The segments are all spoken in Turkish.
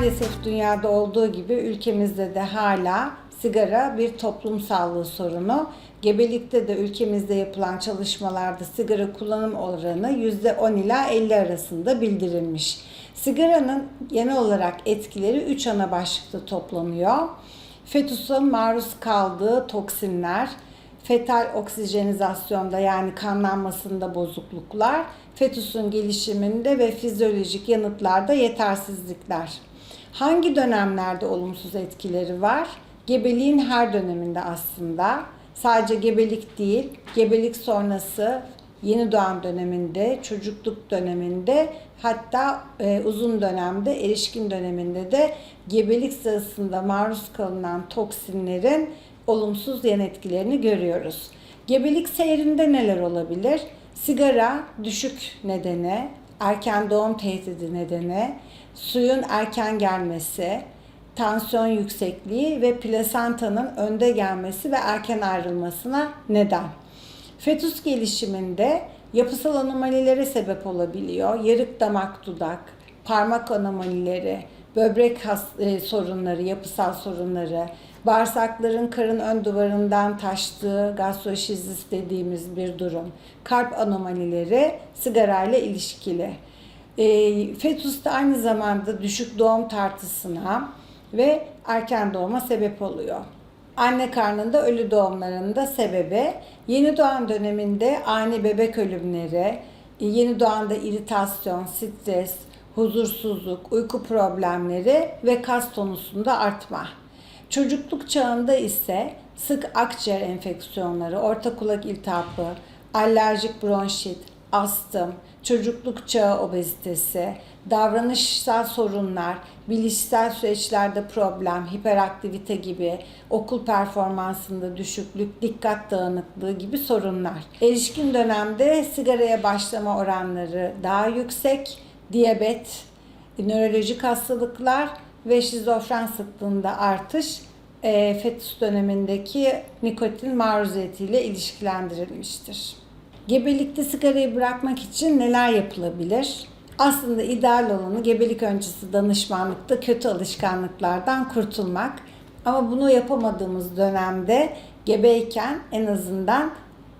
Maalesef dünyada olduğu gibi ülkemizde de hala sigara bir toplum sağlığı sorunu. Gebelikte de ülkemizde yapılan çalışmalarda sigara kullanım oranı %10 ila 50 arasında bildirilmiş. Sigaranın genel olarak etkileri 3 ana başlıkta toplanıyor. Fetüsün maruz kaldığı toksinler, fetal oksijenizasyonda yani kanlanmasında bozukluklar, fetüsün gelişiminde ve fizyolojik yanıtlarda yetersizlikler. Hangi dönemlerde olumsuz etkileri var? Gebeliğin her döneminde aslında. Sadece gebelik değil, gebelik sonrası yeni doğan döneminde, çocukluk döneminde hatta e, uzun dönemde, erişkin döneminde de gebelik sırasında maruz kalınan toksinlerin olumsuz yan etkilerini görüyoruz. Gebelik seyrinde neler olabilir? Sigara düşük nedeni, erken doğum tehdidi nedeni, suyun erken gelmesi, tansiyon yüksekliği ve plasentanın önde gelmesi ve erken ayrılmasına neden. Fetüs gelişiminde yapısal anomalilere sebep olabiliyor. Yarık damak dudak, parmak anomalileri, böbrek has- e, sorunları, yapısal sorunları, bağırsakların karın ön duvarından taştığı gastroşizis dediğimiz bir durum, kalp anomalileri sigarayla ilişkili. E, fetüs de aynı zamanda düşük doğum tartısına ve erken doğuma sebep oluyor. Anne karnında ölü doğumlarında sebebi yeni doğan döneminde ani bebek ölümleri, yeni doğanda iritasyon, stres, huzursuzluk, uyku problemleri ve kas tonusunda artma. Çocukluk çağında ise sık akciğer enfeksiyonları, orta kulak iltihabı, alerjik bronşit, astım, çocukluk çağı obezitesi, davranışsal sorunlar, bilişsel süreçlerde problem, hiperaktivite gibi, okul performansında düşüklük, dikkat dağınıklığı gibi sorunlar. Erişkin dönemde sigaraya başlama oranları daha yüksek, diyabet, nörolojik hastalıklar ve şizofren sıklığında artış e, fetüs dönemindeki nikotin maruziyetiyle ilişkilendirilmiştir. Gebelikte sigarayı bırakmak için neler yapılabilir? Aslında ideal olanı gebelik öncesi danışmanlıkta kötü alışkanlıklardan kurtulmak. Ama bunu yapamadığımız dönemde gebeyken en azından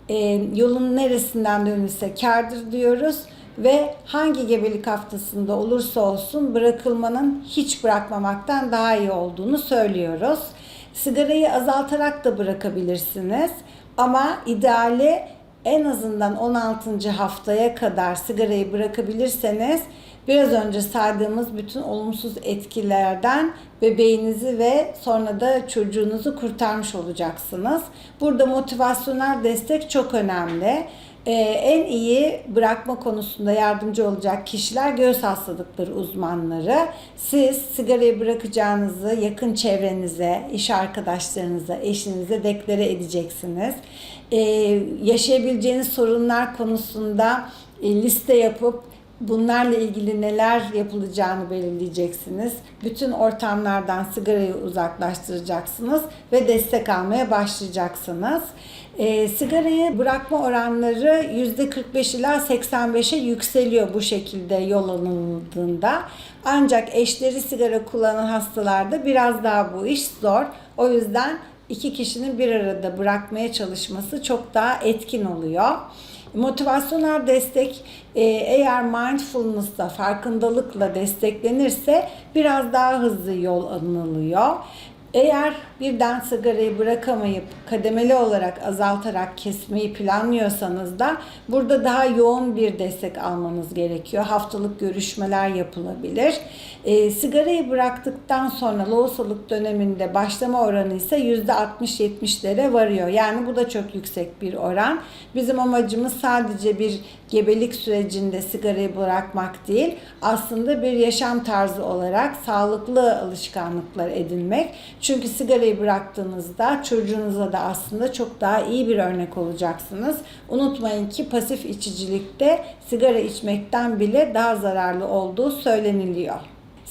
e, yolun neresinden dönülse kârdır diyoruz ve hangi gebelik haftasında olursa olsun bırakılmanın hiç bırakmamaktan daha iyi olduğunu söylüyoruz. Sigarayı azaltarak da bırakabilirsiniz ama ideali en azından 16. haftaya kadar sigarayı bırakabilirseniz biraz önce saydığımız bütün olumsuz etkilerden bebeğinizi ve sonra da çocuğunuzu kurtarmış olacaksınız. Burada motivasyonel destek çok önemli. Ee, en iyi bırakma konusunda yardımcı olacak kişiler göğüs hastalıkları uzmanları. Siz sigarayı bırakacağınızı yakın çevrenize, iş arkadaşlarınıza, eşinize deklare edeceksiniz. Ee, yaşayabileceğiniz sorunlar konusunda e, liste yapıp bunlarla ilgili neler yapılacağını belirleyeceksiniz. Bütün ortamlardan sigarayı uzaklaştıracaksınız ve destek almaya başlayacaksınız. E, sigarayı bırakma oranları %45 ila 85'e yükseliyor bu şekilde yol alındığında. Ancak eşleri sigara kullanan hastalarda biraz daha bu iş zor. O yüzden iki kişinin bir arada bırakmaya çalışması çok daha etkin oluyor. Motivasyonel destek e, eğer mindfulness'la, farkındalıkla desteklenirse biraz daha hızlı yol alınılıyor. Eğer birden sigarayı bırakamayıp kademeli olarak azaltarak kesmeyi planlıyorsanız da burada daha yoğun bir destek almanız gerekiyor. Haftalık görüşmeler yapılabilir. E, sigarayı bıraktıktan sonra lohusalık döneminde başlama oranı ise %60-70'lere varıyor. Yani bu da çok yüksek bir oran. Bizim amacımız sadece bir gebelik sürecinde sigarayı bırakmak değil, aslında bir yaşam tarzı olarak sağlıklı alışkanlıklar edinmek. Çünkü sigarayı bıraktığınızda çocuğunuza da aslında çok daha iyi bir örnek olacaksınız. Unutmayın ki pasif içicilikte sigara içmekten bile daha zararlı olduğu söyleniliyor.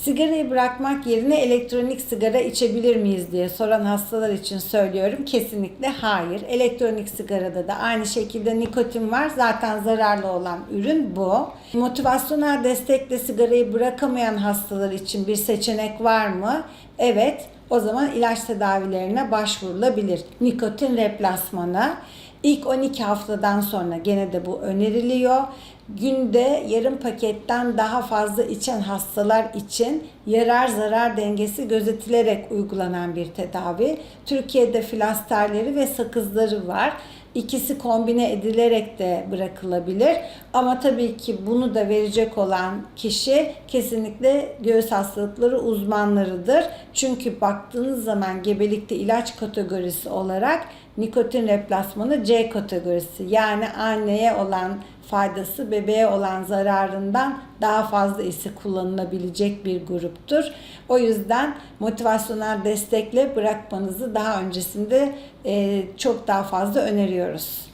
Sigarayı bırakmak yerine elektronik sigara içebilir miyiz diye soran hastalar için söylüyorum. Kesinlikle hayır. Elektronik sigarada da aynı şekilde nikotin var. Zaten zararlı olan ürün bu. Motivasyonel destekle sigarayı bırakamayan hastalar için bir seçenek var mı? Evet. O zaman ilaç tedavilerine başvurulabilir. Nikotin replasmanı. İlk 12 haftadan sonra gene de bu öneriliyor. Günde yarım paketten daha fazla içen hastalar için yarar zarar dengesi gözetilerek uygulanan bir tedavi. Türkiye'de filasterleri ve sakızları var. İkisi kombine edilerek de bırakılabilir. Ama tabii ki bunu da verecek olan kişi kesinlikle göğüs hastalıkları uzmanlarıdır. Çünkü baktığınız zaman gebelikte ilaç kategorisi olarak nikotin replasmanı C kategorisi. Yani anneye olan faydası bebeğe olan zararından daha fazla ise kullanılabilecek bir gruptur. O yüzden motivasyonel destekle bırakmanızı daha öncesinde çok daha fazla öneriyoruz.